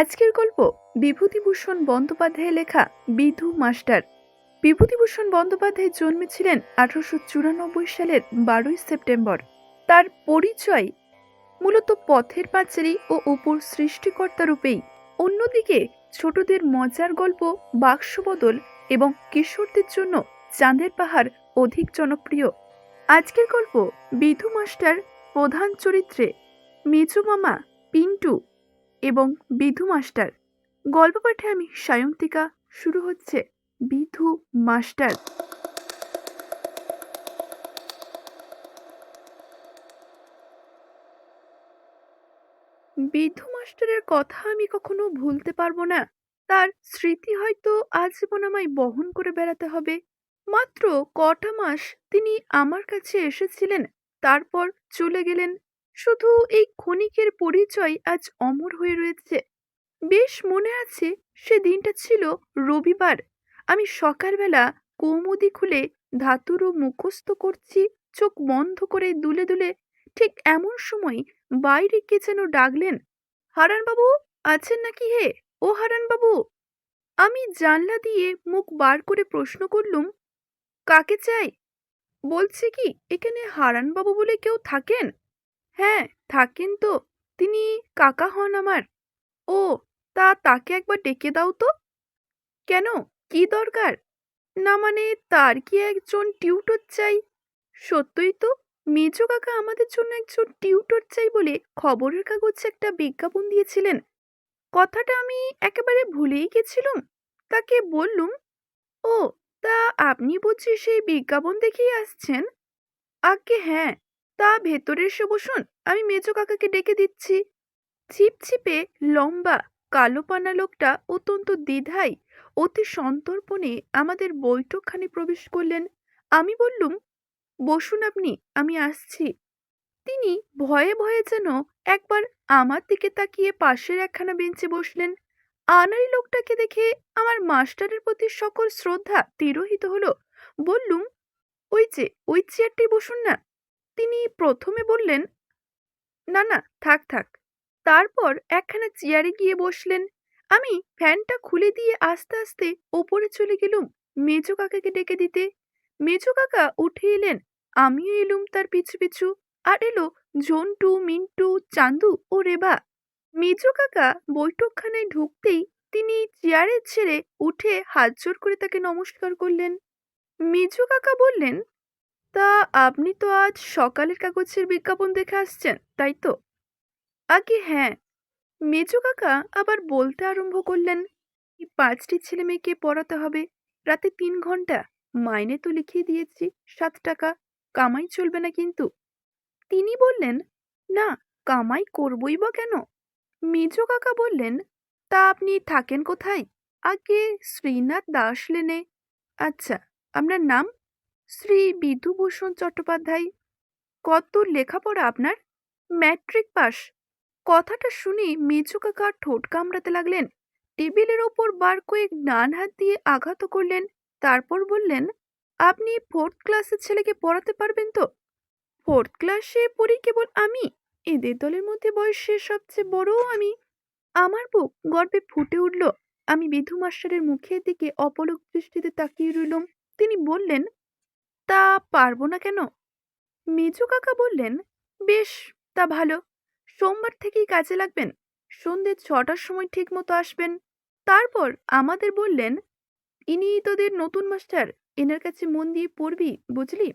আজকের গল্প বিভূতিভূষণ বন্দ্যোপাধ্যায়ের লেখা বিধু মাস্টার। বিভূতিভূষণ বন্দ্যোপাধ্যায় জন্মেছিলেন আঠারোশো চুরানব্বই সালের বারোই সেপ্টেম্বর। তার পরিচয় মূলত পথের পাঁচালী ও উপর সৃষ্টিকর্তা রূপেই। অন্যদিকে ছোটদের মজার গল্প বাক্সবদল এবং কিশোরদের জন্য চাঁদের পাহাড় অধিক জনপ্রিয়। আজকের গল্প বিধু মাস্টার প্রধান চরিত্রে। মেজো মামা পিন্টু এবং বিধু মাস্টার। গল্প পাঠে আমি সায়ন্তিকা, শুরু হচ্ছে বিধু মাস্টার। বিধু মাস্টারের কথা আমি কখনো ভুলতে পারব না। তার স্মৃতি হয়তো আজীবন আমায় বহন করে বেড়াতে হবে। মাত্র কটা মাস তিনি আমার কাছে এসেছিলেন, তারপর চলে গেলেন শুধু এই ক্ষণিকের পরিচয় আজ অমর হয়ে রয়েছে। বেশ মনে আছে সে দিনটা ছিল রবিবার। আমি সকালবেলা কৌমুদি খুলে ধাতুরও মুখস্থ করছি, চোখ বন্ধ করে দুলে দুলে, ঠিক এমন সময় বাইরে কে যেন ডাকলেন, হারানবাবু, আছেন নাকি হে? ও হারানবাবু। আমি জানলা দিয়ে মুখ বার করে প্রশ্ন করলুম, কাকে চাই? বলছে কি, এখানে হারানবাবু বলে কেউ থাকেন? হ্যাঁ থাকেন তো। তিনি কাকা হন আমার। ও, তা তাকে একবার ডেকে দাও তো। কেন? কি দরকার? না মানে তার কি একজন টিউটর চাই? সত্যই তো, মেজো কাকা আমাদের জন্য একজন টিউটর চাই বলে খবরের কাগজে একটা বিজ্ঞাপন দিয়েছিলেন। কথাটা আমি একেবারে ভুলেই গেছিলুম। তাকে বললুম, ও, তা আপনি বুঝি সেই বিজ্ঞাপন দেখেই আসছেন? আজ্ঞে হ্যাঁ। তা ভেতরে এসে বসুন, আমি মেজো কাকাকে ডেকে দিচ্ছি। ছিপছিপে লম্বা, কালো পানা লোকটা অত্যন্ত দ্বিধায়, অতি সন্তর্পণে আমাদের বৈঠকখানে প্রবেশ করলেন। আমি বললুম, বসুন আপনি, আমি আসছি। তিনি ভয়ে ভয়ে যেন একবার আমার দিকে তাকিয়ে পাশের একখানা বেঞ্চে বসলেন। আনারি লোকটাকে দেখে আমার মাস্টারের প্রতি সকল শ্রদ্ধা তিরোহিত হলো। বললুম, ওই যে, ওই চেয়ারটি বসুন না তিনি প্রথমে বললেন, না না, থাক থাক। তারপর একখানা চেয়ারে গিয়ে বসলেন। আমি ফ্যানটা খুলে দিয়ে আস্তে আস্তে ওপরে চলে গেলুম মেজো কাকাকে ডেকে দিতে। মেজো কাকা উঠে এলেন, আমিও এলুম তার পিছু পিছু, আর এলো জন্টু মিন্টু, চান্দু ও রেবা। মেজো কাকা বৈঠকখানায় ঢুকতেই তিনি চেয়ারে ছেড়ে উঠে হাত জোর করে তাকে নমস্কার করলেন। মেজো কাকা বললেন তা আপনি তো আজ সকালের কাগজের বিজ্ঞাপন দেখে আসছেন, তাই তো? আগে হ্যাঁ মেজো কাকা আবার বলতে আরম্ভ করলেন পাঁচটি ছেলে মেয়েকে পড়াতে হবে, রাতে তিন ঘণ্টা, মাইনে তো লিখিয়ে দিয়েছি, সাত টাকা, কামাই চলবে না কিন্তু। তিনি বললেন, না, কামাই করবই বা কেন? মেজো কাকা বললেন, তা আপনি থাকেন কোথায়? আগে শ্রীনাথ দাস লেনে। আচ্ছা আপনার নাম? শ্রী বিধুভূষণ চট্টোপাধ্যায়, কত লেখাপড়া আপনার? Matric pass. কথাটা শুনে মেজো কাকা ঠোঁট কামড়াতে লাগলেন। টেবিলের ওপর বার কয়েক ডান হাত দিয়ে আঘাত করলেন, তারপর বললেন, আপনি ফোর্থ ক্লাসের ছেলেকে পড়াতে পারবেন তো? ফোর্থ ক্লাসে পড়ি কেবল আমি? এদের দলের মধ্যে বয়সে সবচেয়ে বড়ও আমি। আমার বুক গর্বে ফুটে উঠল। আমি বিধু মাস্টারের মুখের দিকে অপলক দৃষ্টিতে তাকিয়ে রইলুম। তিনি বললেন তা পারব না কেন? মেজো কাকা বললেন, বেশ, তা ভালো। সোমবার থেকেই কাজে লাগবেন। সন্ধ্যে ছটার সময় ঠিক মতো আসবেন। তারপর আমাদের বললেন, ইনি তোদের নতুন মাস্টার। এনার কাছে মন দিয়ে পড়বি, বুঝলি?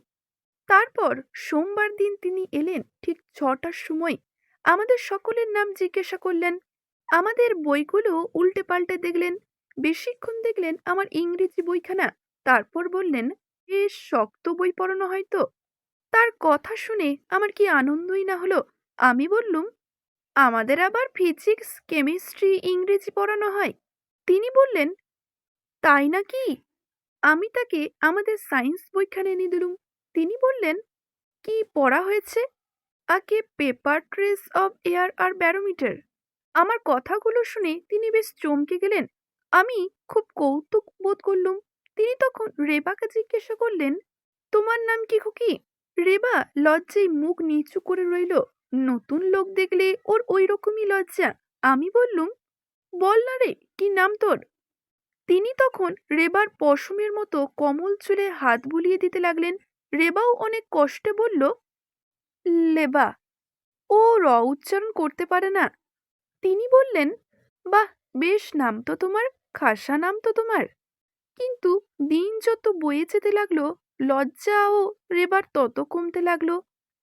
তারপর সোমবার দিন তিনি এলেন ঠিক ছটার সময়। আমাদের সকলের নাম জিজ্ঞাসা করলেন। আমাদের বইগুলো উল্টে পাল্টে দেখলেন। বেশিক্ষণ দেখলেন আমার ইংরেজি বইখানা। তারপর বললেন বেশ শক্ত বই পড়ানো হয়তো, তার কথা শুনে আমার কি আনন্দই না হলো। আমি বললুম, আমাদের আবার ফিজিক্স, কেমিস্ট্রি, ইংরেজি পড়ানো হয়। তিনি বললেন, তাই নাকি? আমি তাকে আমাদের সায়েন্স বইখানে এনে দিলুম। তিনি বললেন, কি পড়া হয়েছে? আগে পেপার ট্রেস অব এয়ার আর ব্যারোমিটার। আমার কথাগুলো শুনে তিনি বেশ চমকে গেলেন। আমি খুব কৌতুক বোধ করলুম। তিনি তখন রেবাকে জিজ্ঞাসা করলেন, তোমার নাম কি খুকি? রেবা লজ্জায় মুখ নিচু করে রইল, নতুন লোক দেখলে ওর ওই রকমই লজ্জা। আমি বললুম, বল না রে, কি নাম তোর? তিনি তখন রেবার পশমের মতো কমল চুলে হাত বুলিয়ে দিতে লাগলেন। রেবাও অনেক কষ্টে বলল, লেবা, ও র উচ্চারণ করতে পারে না। তিনি বললেন, বাহ, বেশ নাম তো তোমার, খাসা নাম তো তোমার। কিন্তু দিন যত বয়ে যেতে লাগল, লজ্জা ও রেবার তত কমতে লাগল।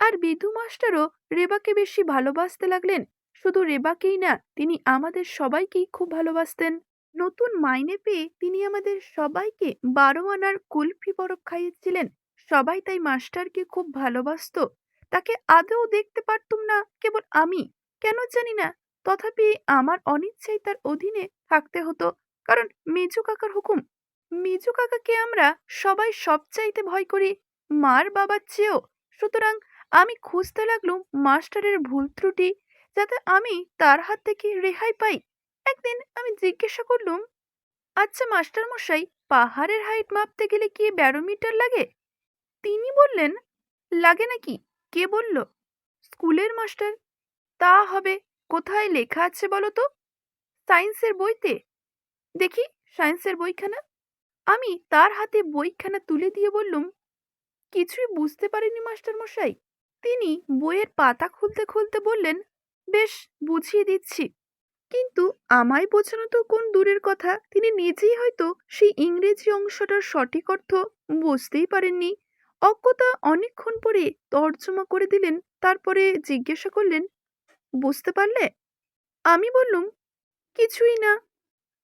আর বিধু মাস্টারও রেবাকে বেশি ভালোবাসতে লাগলেন। শুধু রেবাকেই না, তিনি আমাদের সবাইকেই খুব ভালোবাসতেন। নতুন মাইনে পেয়ে তিনি আমাদের সবাইকে বারো আনার কুলফি বরফ খাইয়েছিলেন। সবাই তাই মাস্টারকে খুব ভালোবাসতো। তাকে আদৌ দেখতে পারতুম না কেবল আমি। কেন জানি না, তথাপি আমার অনিচ্ছাই তার অধীনে থাকতে হতো। কারণ মেজু কাকার হুকুম মেজু কাকাকে আমরা সবাই সবচাইতে ভয় করি। মার বাবার চেয়েও। সুতরাং আমি খুঁজতে লাগলুম মাস্টারের ভুল ত্রুটি, যাতে আমি তার হাত থেকে রেহাই পাই। একদিন আমি জিজ্ঞাসা করলুম আচ্ছা মাস্টার মশাই পাহাড়ের হাইট মাপতে গেলে কি ব্যারোমিটার লাগে? তিনি বললেন, লাগে নাকি? কে বলল, স্কুলের মাস্টার। তা হবে, কোথায় লেখা আছে বলো তো? সায়েন্সের বইতে। দেখি, সায়েন্সের বইখানা? আমি তার হাতে বইখানা তুলে দিয়ে বললুম, কিছুই বুঝতে পারিনি মাস্টার মশাই। তিনি বইয়ের পাতা খুলতে খুলতে বললেন, বেশ, বুঝিয়ে দিচ্ছি। কিন্তু আমায় বোঝানো তো কোন দূরের কথা, তিনি নিজেই হয়তো সেই ইংরেজি অংশটার সঠিক অর্থ বুঝতেই পারেননি। অজ্ঞতা অনেকক্ষণ পরে তর্জমা করে দিলেন, তারপরে জিজ্ঞাসা করলেন, বুঝতে পারলে? আমি বললুম, কিছুই না।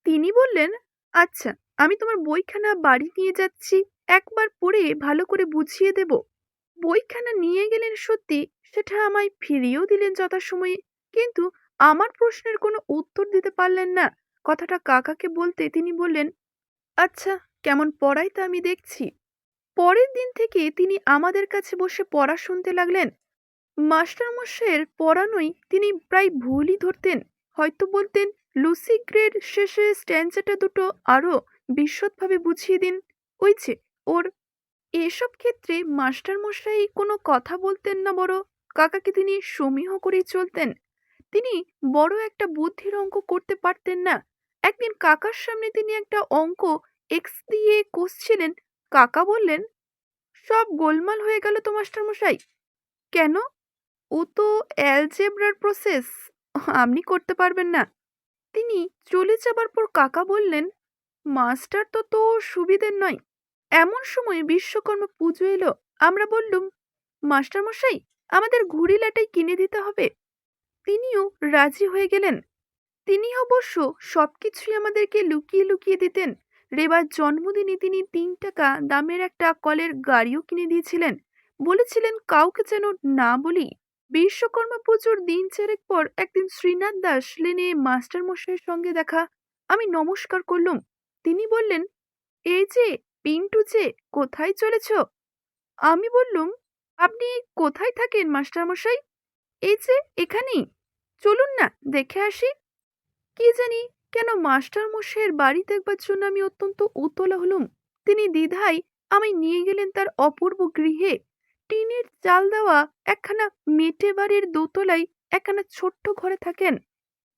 তিনি বললেন আচ্ছা। আমি তোমার বইখানা বাড়ি নিয়ে যাচ্ছি, একবার পড়ে ভালো করে বুঝিয়ে দেব। বইখানা নিয়ে গেলেন সত্যি, সেটা আমায় ফিরিয়েও দিলেন যথাসময়ে। কিন্তু আমার প্রশ্নের কোনো উত্তর দিতে পারলেন না। কথাটা কাকাকে বলতে তিনি বললেন আচ্ছা কেমন পড়াই তা আমি দেখছি। পরের দিন থেকে তিনি আমাদের কাছে বসে পড়া শুনতে লাগলেন। মাস্টারমশাইয়ের পড়ানোই তিনি প্রায় ভুলই ধরতেন। হয়তো বলতেন লুসি গ্রেড শেষে স্ট্যান্সাটা দুটো আরও বিশদভাবে বুঝিয়ে দিন। ওই যে, ওর এসব ক্ষেত্রে মাস্টারমশাই কোনো কথা বলতেন না বড়। কাকাকে তিনি সমীহ করেই চলতেন। তিনি বড় একটা বুদ্ধির অঙ্ক করতে পারতেন না। একদিন কাকার সামনে তিনি একটা অঙ্ক এক্স দিয়ে কষছিলেন। কাকা বললেন, সব গোলমাল হয়ে গেল তো মাস্টারমশাই। কেন? ও তো অ্যালজেব্রার প্রসেস। আপনি করতে পারবেন না। তিনি চলে যাবার পর কাকা বললেন মাস্টার তো তো সুবিধের নয়। এমন সময় বিশ্বকর্মা পুজো এলো, আমরা বললুম, মাস্টারমশাই, আমাদের ঘুড়ি লাটাই কিনে দিতে হবে। তিনিও রাজি হয়ে গেলেন। তিনি অবশ্য সবকিছুই আমাদেরকে লুকিয়ে লুকিয়ে দিতেন। রেবার জন্মদিনে তিনি তিন টাকা দামের একটা কলের গাড়িও কিনে দিয়েছিলেন। বলেছিলেন, কাউকে যেন না বলি, বিশ্বকর্মা পুজোর দিন চারেক পর একদিন শ্রীনাথ দাস লেনে মাস্টার মশাইয়ের সঙ্গে দেখা। আমি নমস্কার করলুম। তিনি বললেন, এই যে, পিন্টু যে, কোথায় চলেছ? আমি বললুম, আপনি কোথায় থাকেন, মাস্টারমশাই? এই যে, এখানেই। চলুন না, দেখে আসি। কি জানি, কেন মাস্টারমশাইয়ের বাড়ি দেখবার জন্য আমি অত্যন্ত উতলা হলুম। তিনি দ্বিধায় আমায় নিয়ে গেলেন তার অপূর্ব গৃহে। টিনের চাল দেওয়া একখানা মেটে বাড়ির দোতলায় একখানা ছোট্ট ঘরে থাকেন।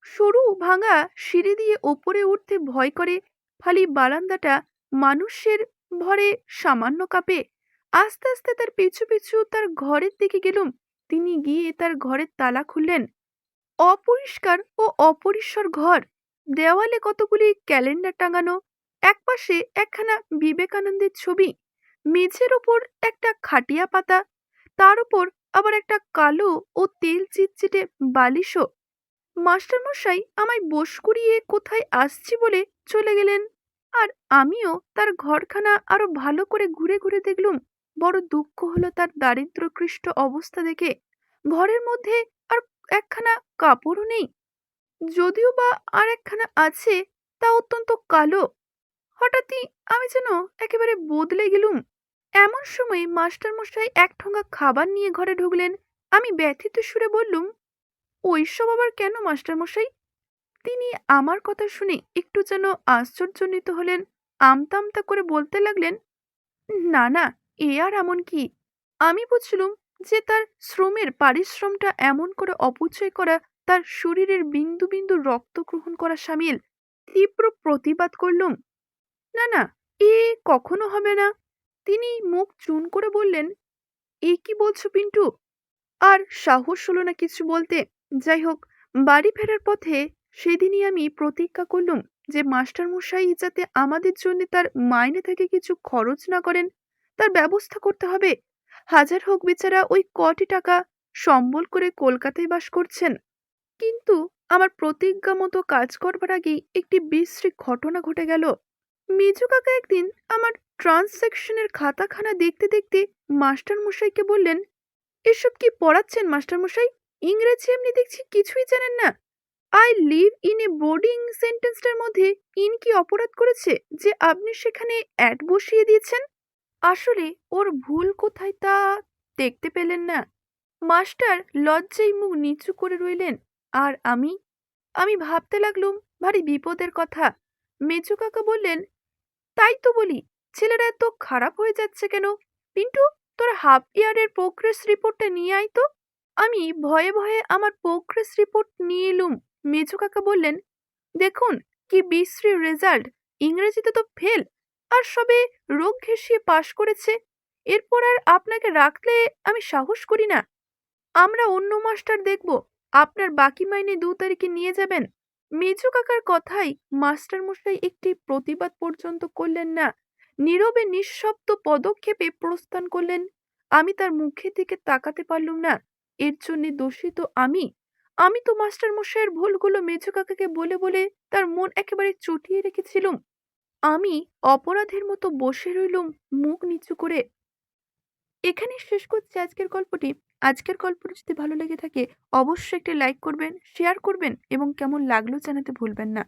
সরু ভাঙা সিঁড়ি দিয়ে ওপরে উঠতে ভয় করে ফালি বারান্দাটা মানুষের ভরে সামান্য কাঁপে। আস্তে আস্তে তার পিছু পিছু তার ঘরের দিকে গেলুম। তিনি গিয়ে তার ঘরের তালা খুললেন। অপরিষ্কার ও অপরিসর ঘর। দেওয়ালে কতগুলি ক্যালেন্ডার টাঙানো একপাশে একখানা বিবেকানন্দের ছবি, মেঝের ওপর একটা খাটিয়া পাতা, তার উপর আবার একটা কালো ও তেল চিটচিটে বালিশও। মাস্টারমশাই আমায় বস করিয়ে কোথায় আসছি বলে চলে গেলেন? আর আমিও তার ঘরখানা আরও ভালো করে ঘুরে ঘুরে দেখলুম। বড় দুঃখ হলো তার দারিদ্রকৃষ্ট অবস্থা দেখে। ঘরের মধ্যে আর একখানা কাপড়ও নেই। যদিও বা আর একখানা আছে, তা অত্যন্ত কালো। হঠাৎই আমি যেন একেবারে বদলে গেলুম। এমন সময় মাস্টারমশাই এক ঠোঙা খাবার নিয়ে ঘরে ঢুকলেন। আমি ব্যথিত সুরে বললুম, ওইসব আবার কেন মাস্টারমশাই? তিনি আমার কথা শুনে একটু যেন আশ্চর্যজনিত হলেন। আমতা আমতা করে বলতে লাগলেন, না না, এ আর এমন কি? আমি বুঝলুম যে তার শ্রমের পারিশ্রমটা এমন করে অপচয় করা, তার শরীরের বিন্দু বিন্দু রক্ত গ্রহণ করা সামিল, তীব্র প্রতিবাদ করলুম। না না, এ কখনো হবে না। তিনি মুখ চুন করে বললেন, এ কি বলছো পিন্টু? আর সাহস হলো না কিছু বলতে। যাই হোক, বাড়ি ফেরার পথে সেদিনই আমি প্রতিজ্ঞা করলুম যে মাস্টার মশাই যাতে আমাদের জন্য তার মাইনে থেকে কিছু খরচ না করেন, তার ব্যবস্থা করতে হবে। হাজার হোক বেচারা ওই কটি টাকা সম্বল করে কলকাতায় বাস করছেন। কিন্তু আমার প্রতিজ্ঞা মতো কাজ করবার আগেই একটি বিশ্রী ঘটনা ঘটে গেল। মিজু কাকা একদিন আমার ট্রান্সেকশনের খাতাখানা দেখতে দেখতে মাস্টার মশাইকে বললেন, এসব কি পড়াচ্ছেন মাস্টার মশাই ইংরেজি এমনি দেখছি কিছুই জানেন না। I live in a boarding সেন্টেন্সটার মধ্যে ইন কি অপরাধ করেছে যে আপনি সেখানে অ্যাড বসিয়ে দিয়েছেন? আসলে ওর ভুল কোথায় তা দেখতে পেলেন না। মাস্টার লজ্জায় মুখ নিচু করে রইলেন। আর আমি? আমি ভাবতে লাগলুম, ভারী বিপদের কথা। মেজু কাকা বললেন, তাই তো বলি, ছেলেরা এত খারাপ হয়ে যাচ্ছে কেন? পিন্টু, তোর হাফ ইয়ারের প্রোগ্রেস রিপোর্টটা নিয়ে আয় তো। আমি ভয়ে ভয়ে আমার প্রোগ্রেস রিপোর্ট নিয়ে এলুম। মেজু কাকা বললেন, দেখুন, কি বিশ্রী রেজাল্ট ইংরেজিতে তো ফেল আর সবে রোগ ঘেঁষিয়ে পাশ করেছে। এরপর আর আপনাকে রাখলে আমি সাহস করি না। আমরা অন্য মাস্টার দেখব। আপনার বাকি মাইনে দু তারিখে নিয়ে যাবেন। মেজু কাকার কথাই মাস্টার মশাই একটি প্রতিবাদ পর্যন্ত করলেন না। নীরবে নিঃশব্দ পদক্ষেপে প্রস্থান করলেন। আমি তার মুখের দিকে তাকাতে পারলুম না। এর জন্যে দোষী তো আমি। আমি তো মাস্টার মশাইয়ের ভুলগুলো মেজু কাকাকে বলে বলে তার মন একেবারে চটিয়ে রেখেছিলুম। আমি অপরাধের মতো বসে রইলুম মুখ নিচু করে। এখানে শেষ করছি আজকের গল্পটি। আজকের গল্পটি যদি ভালো লেগে থাকে, অবশ্যই একটি লাইক করবেন, শেয়ার করবেন এবং কেমন লাগল জানাতে ভুলবেন না।